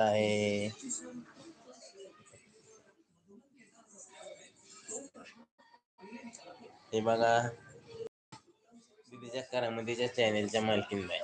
आहे. हे बघा. दीदीच्या करामतीच्या चॅनेलच्या मालकीन आहे.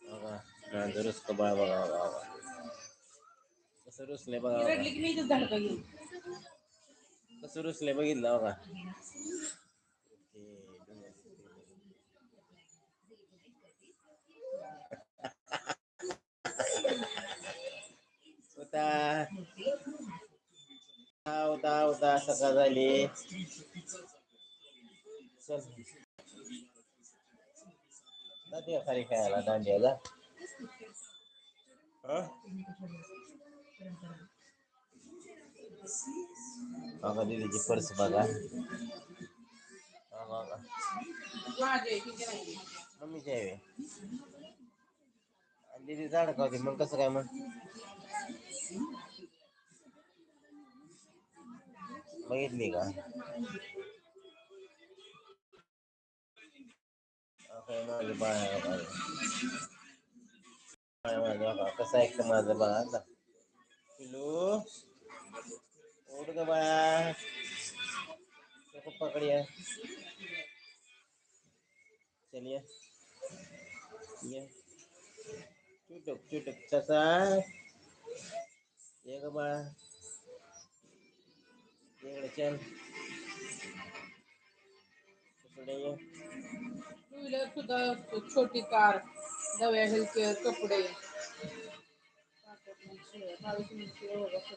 बघा माझं रुसक बाळ बघा बघा बघा. कसं रुसले बघा कसं रुसले बघितलं बघा. होता होता होता सकाळ झाली चल दांडिया खाली खेळायला दांडियाला हं? बघा दीदीची पर्स बघा हा बघा माझे किती नाही मम्मीची आहे. व्हय. आणि दीदी झाड का होती मग कसं काय मग? बघितली का? काय माझं बाळ आहे बघा. बाळ माझं बघा कसं ऐकतं माझं बाळ? आता. पिलू उठ ग बाळा. नको पकडिया चल ये। चुटक चुटक तसा ये ग बाळा। इकडे चल। ये। टू व्हीलर सुद्धा छोटी कार दव्या हेल्थ कपडे. बावीस मिनिटचे वगैरे.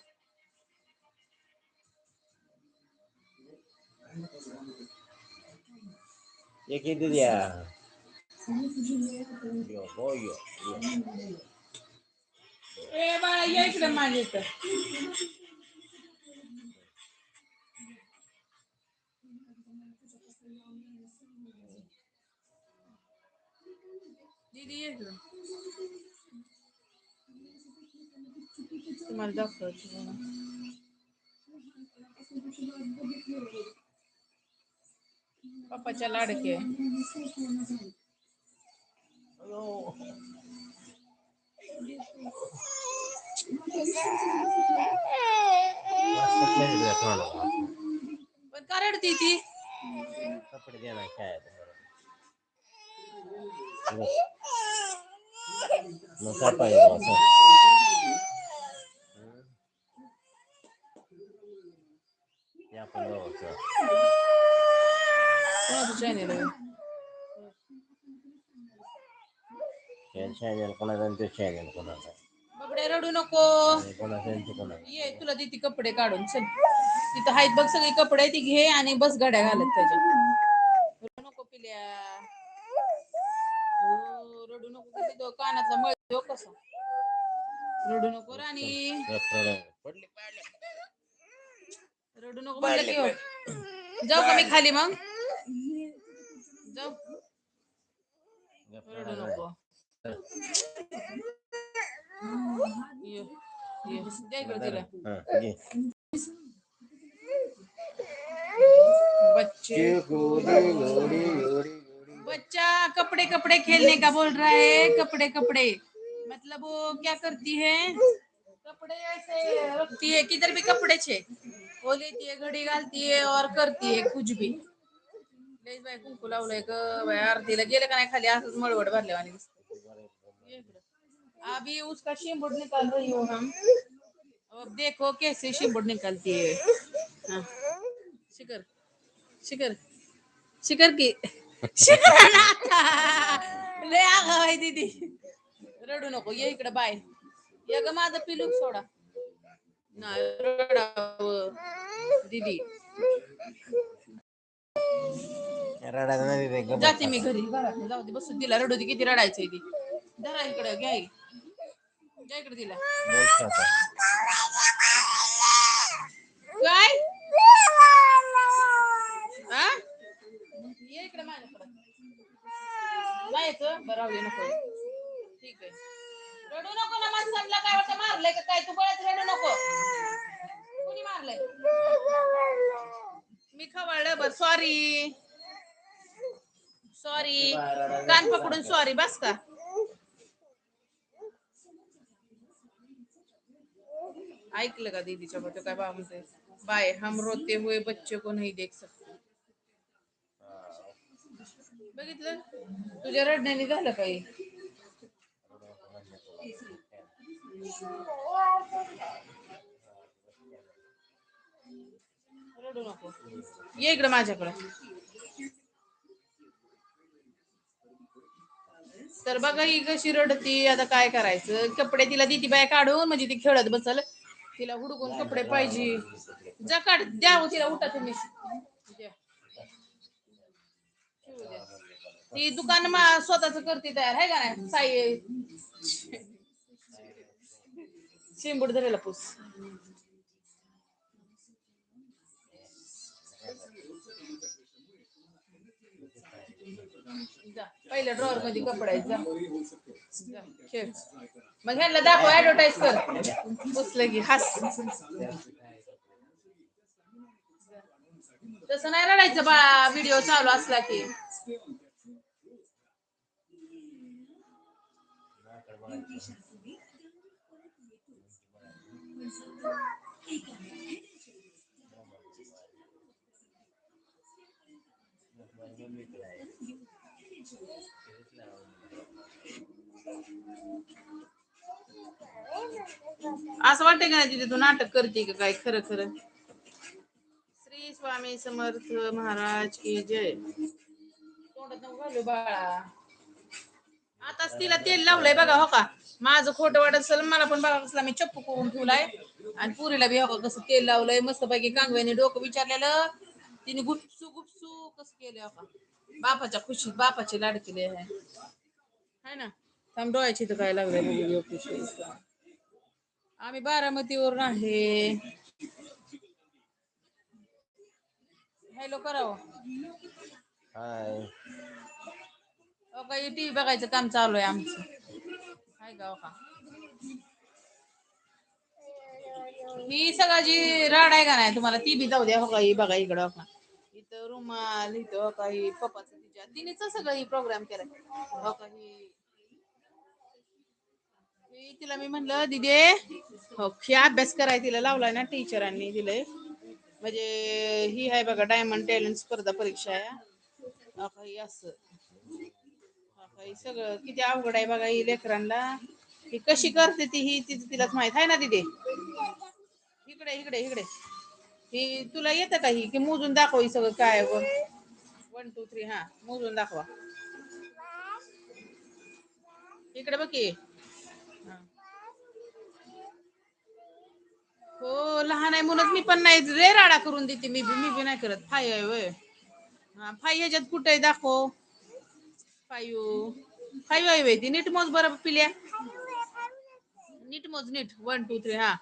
ये किती द्या? यो हो यो यो. ए बाळा या इकडे माझ्या इथं दीदी ये इकडं तुम्हाला दाखवते बघा. पप्पाच्या लाडके अयो. मस्त खेळली थोडं. पण का रडती ती कपडे दे ना खेळायला मग काय पाहिजे असं हम्म. हे आपण बघायचं कोणाचं चॅनेल आहे चॅनल कोणाचा आणि ते कोणाचा. बाबड्या रडू नको. आणि कोणाचा आणि ते कोणाचा. ये तुला देते कपडे काढून चल. तिथं आहेत बघ सगळी कपडे ती घे आणि बस गाड्या घालत त्याच्या. रडू नको पिल्या. हो, रडू नको किती कानातला मळ देऊ कसा. रडू नको राणी. पडली पडली रडू नको म्हणलं की हो. जाऊ का मी खाली मग? जाऊ. रडू नको. बच्चे बच्चा कपड़े कपड़े खेलने का बोल रहा है, कपड़े कपड़े। मतलब वो क्या करती है? कपड़े ऐसे रखती है, किधर भी कपड़े छे। वो लेती है, घड़ी घालती है और करती है कुछ भी। लयच बाय कुंकू लावलंय ग बाय खाली असंच मळवट भरल्यावानी दिसतं. अभी उसका शिंबुड निकाल रही हूँ हम। अब देखो कैसे शिंबुड निकालती है। हाँ। शिकर शिकर शिकर की शिकर ना लय आगाव आहे दीदी। रडू नको ये इकडे बाय ये ग माझं पिलू सोडा। नाही रडावं दीदी। रडायचं नाही रे गप्प जाते मी घरी घरात जाऊ दे बसू तिला रडू दे किती रडायचंय ती. धरा इकडे घ्या ही. इकडे तिला काय? हा? ये इकडे माझ्याकडे. जायचं बरं नको. ठीक आहे. रडू नको ना माणसांना काय वाटतं? मारलंय का काय? तू बळत रडू नको. कुणी मारलंय? मी खवळलं. बर सॉरी सॉरी कान पकडून सॉरी बस का? ऐकलं का दीदीच्या बद्दल काय बा म्हणते बाय हम रोते हुए बच्चे को नाही देख सकते. बघितलं? तुझ्या रडण्याने झालं काही रडू नको. ये इकडं माझ्याकडं. तर बघा ही कशी रडती आता काय करायचं? कपडे तिला देती बाय काढून म्हणजे ती खेळत बसल. तिला हुडकून कपडे पाहिजे. जा काढ द्या हो तिला उठा तुम्ही. ती दुकान मा- स्वतःच करते तयार आहे का नाही? साई. शेंबूड धरायला पूस. पहिल्या ड्रॉवर मध्ये कपडा आहे जा. जा, खेळ. मग ह्यांना दाखव ऍडव्हर्टाईज कर. पुसलं की हास. तसं नाही रडायचं बाळा व्हिडिओ चालू असला की. असं वाटतंय का नाही तिथे तू नाटक करते का काय खरं खरं? श्री स्वामी समर्थ महाराज की जय. तोंडात बाळा. आताच तिला तेल लावलंय बघा हो का? माझं खोटं वाटत असेल मला पण बघा कसला मी चप्पू करून ठेवलाय. आणि पुरीला बी हो का कसं तेल लावलंय मस्त पैकी कांगव्याने डोकं विचारलेलं. तिने गुपसू गुपसू कसं केलं हो का? बापाच्या खुशीत बापाची लाडकीले आहे. है ना? थांब डोळ्याची तर काय लागलंय बघू खुशी आम्ही बारामतीवरून आहे. हॅलो करावं. हाय. हो का टीव्ही बघायचं काम चालू आहे आमचं. हाय का हो का? ही सगळं जी राड आहे का नाही तुम्हाला ती बी जाऊ द्या हो का ही बघा इकडं हो का. इथं रुमाल इथं हो का ही पप्पाचं तिच्या तिनेच सगळं ही प्रोग्राम केलाय. हो का ही ही तिला मी म्हणलं दिदे हो अभ्यास कराय तिला लावलाय ना टीचरांनी दिलंय. म्हणजे ही आहे बघा डायमंड टॅलेंट स्पर्धा परीक्षा आहे. काही असं. सगळं किती अवघड आहे बघा ही लेकरांना ही कशी करते ती ही तिचं तिलाच माहीत आहे ना दिदे? इकडे इकडे इकडे. ही तुला येतं का ही? की मोजून दाखव ही सगळं काय वन टू थ्री हा मोजून दाखवा. इकडे बघ की. हो लहान आहे म्हणूनच मी पण नाही रे राडा करून देते मी बी मी बी नाही करत. फाय आहे वय. हा फाय ह्याच्यात कुठे आहे? दाखव. फायू. फायू आहे वय ती. नीट मोज बरं पिल्या. नीट मोज नीट. वन टू थ्री हा.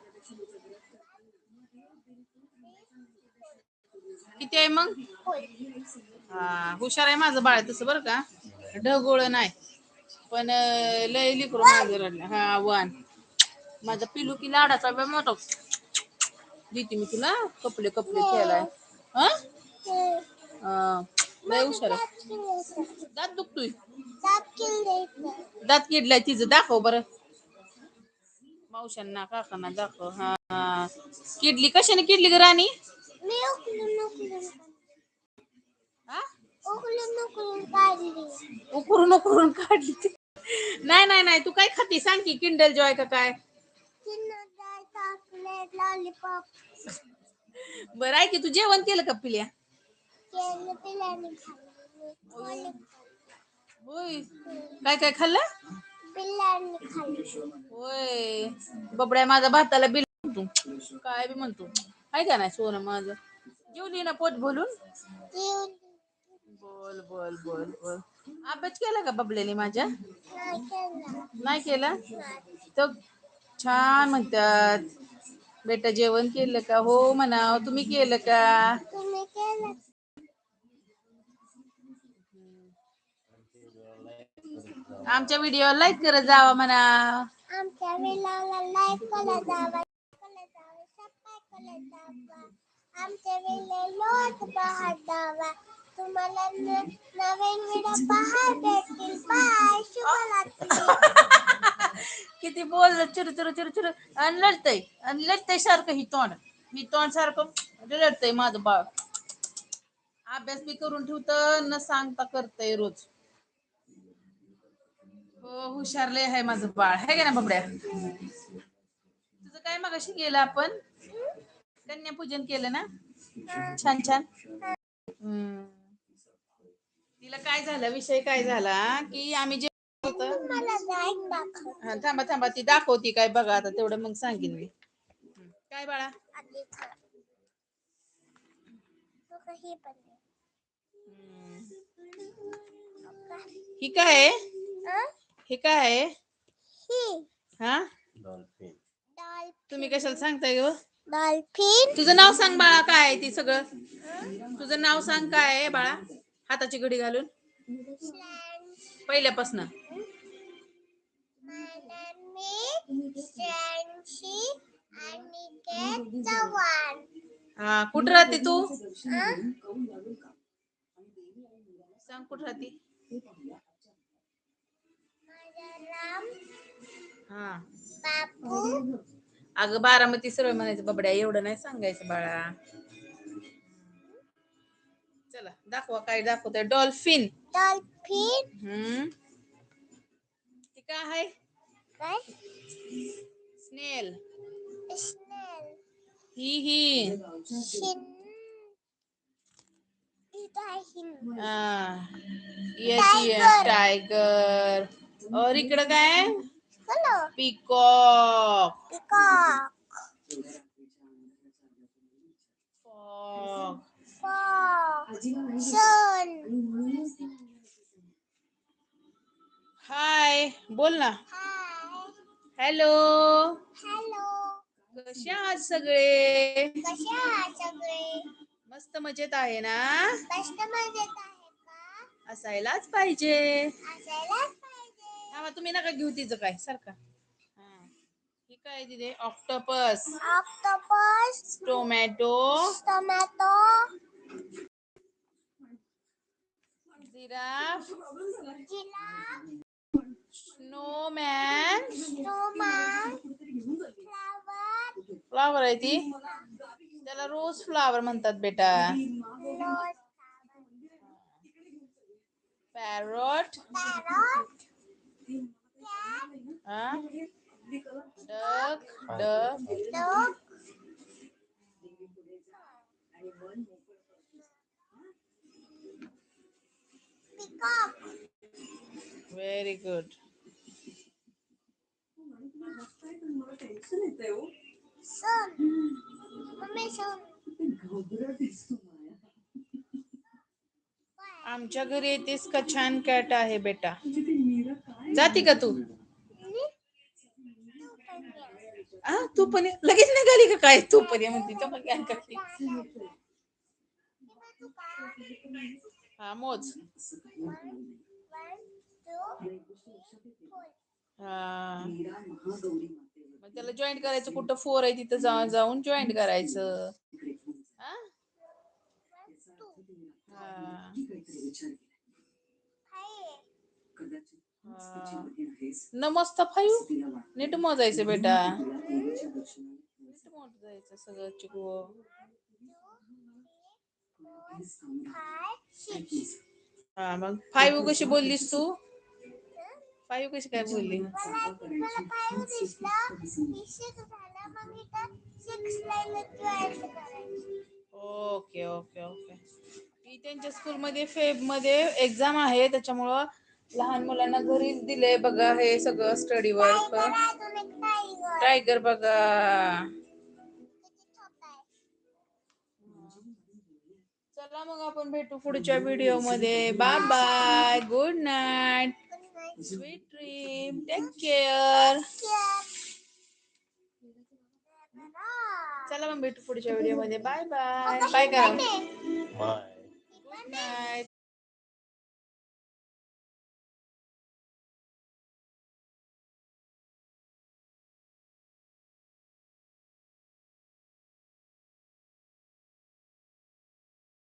किती आहे मग? हा हुशार आहे माझं बाळ तसं बरं का? ढगोळ नाही. पण लय लिकरू माझं रडलं. हा वन माझा पिलू की लाडाचा मोठा. देते मी तुला. कपडे कपडे खेळाय. हा? हा, लय हुशार दात दुखतोय. दात किडलाय तिचं. दाखव बरं. मावशांना काकांना दाखव. हा. किडली कशाने किडली ग राणी? हा? उकरून उकरून काढली. नाही नाही नाही. तू काय खाती सांग की किंडल जॉय का काय? बरं आहे की तू जेवण केलं का पिल्या? होय. काय काय खाल्लं? होय. बबड्या माझा भाताला बिल म्हणतो. काय बी म्हणतो. आहे का नाही सोनं माझं? जेवली ना पोट बोलून बोल बोल बोल बोल. अभ्यास केला का बबल्याने माझ्या? नाही केला? तर छान म्हणतात. बेटा जेवण केलं का? हो म्हणा तुम्ही केलं का? आमच्या व्हिडिओ लाईक करत जावा म्हणा आमच्या लाईक जावा. आमच्या जावा. तुम्हाला नवीन व्हिडिओ पाहायला भेटतील. बाय शुभरात्री. किती बोललं चिर चिर चिर चिर. आणि लढतय आणि लढतय सारखं ही तोंड. ही तोंड सारखं म्हणजे लढतय माझं बाळ. अभ्यास बी करून ठेवत न सांगता करतय रोज. हो हुशार लय आहे माझं बाळ. आहे का ना बाबड्या? तुझं काय मगाशी गेलं आपण? कन्यापूजन केलं ना? छान छान. हम्म. तिला काय झालं विषय काय झाला की आम्ही जे होतं हा थांबा थांबा ती दाखवती काय बघा आता तेवढं मग सांगेन मी. काय बाळा. हं. काय आहे? हं? हे काय आहे? ही. हा? तुम्ही कशाला सांगताय ग? डॉल्फिन. तुझं नाव सांग बाळा काय आहे ती सगळं? तुझं नाव सांग काय आहे बाळा हाताची घडी घालून? पहिल्यापासून. अनिकेत चव्हाण. हा कुठं राहते तू? सांग कुठं राहते? हा. बापू. अगं बारामती सरळ म्हणायचं बाबड्या एवढं नाही सांगायचं बाळा. चला दाखवा काय दाखवतंय. डॉल्फिन. डॉल्फिन? हम्म. ती काय आहे? काय स्नेल स्नेल ही ही हिन इथं आहे हिन आ, येस येस टायगर और इकडं काय hello peacock peacock fog fox son hi बोल ना। Hi hello. हॅलो. कसे आहात सगळे? कसे आहात सगळे? मस्त मजेत आहे ना? कष्ट मजेत आहे का? असायलाच पाहिजे. असायलाच पाहिजे. थांबा तुम्ही नका घेऊ तिचं काय सारखा हा. ही काय तिथे? Octopus. Octopus. Tomato. Tomato. Giraffe. Giraffe. Snowman snowman flower flower आहे ती त्याला रोज फ्लावर म्हणतात बेटा रोज पॅरोट पॅरॉट कॅट हा duck duck dog peacock very good son mummy son आमच्या घरी येतेस का छान कॅट आहे बेटा? जाती का तू? आ तू पण ये- लगेच निघाली का काय? तू पण ये म्हणते. तेव्हा काय करते हा मोज. हा मग त्याला जॉईन करायचं कुठं? फोर आहे तिथं जाऊन जाऊन जॉईन करायचं. हा? हा. हा. नमस्त फाईव्ह नीट मोजायचं बेटा. नीट मोजायचं सगळं चिकू. हा मग फाईव्ह कशी बोललीस तू? फाईव्ह कशी काय बोलली? Okay okay okay. ती त्यांच्या स्कूलमध्ये फेबमध्ये एक्झाम आहे. त्याच्यामुळं लहान मुलांना घरीच दिले बघा हे सगळं स्टडी वर्क टायगर बघा. चला मग आपण भेटू पुढच्या व्हिडिओमध्ये. Bye bye good night sweet dream. Take care. Bye bye. Bye, Bye. Good.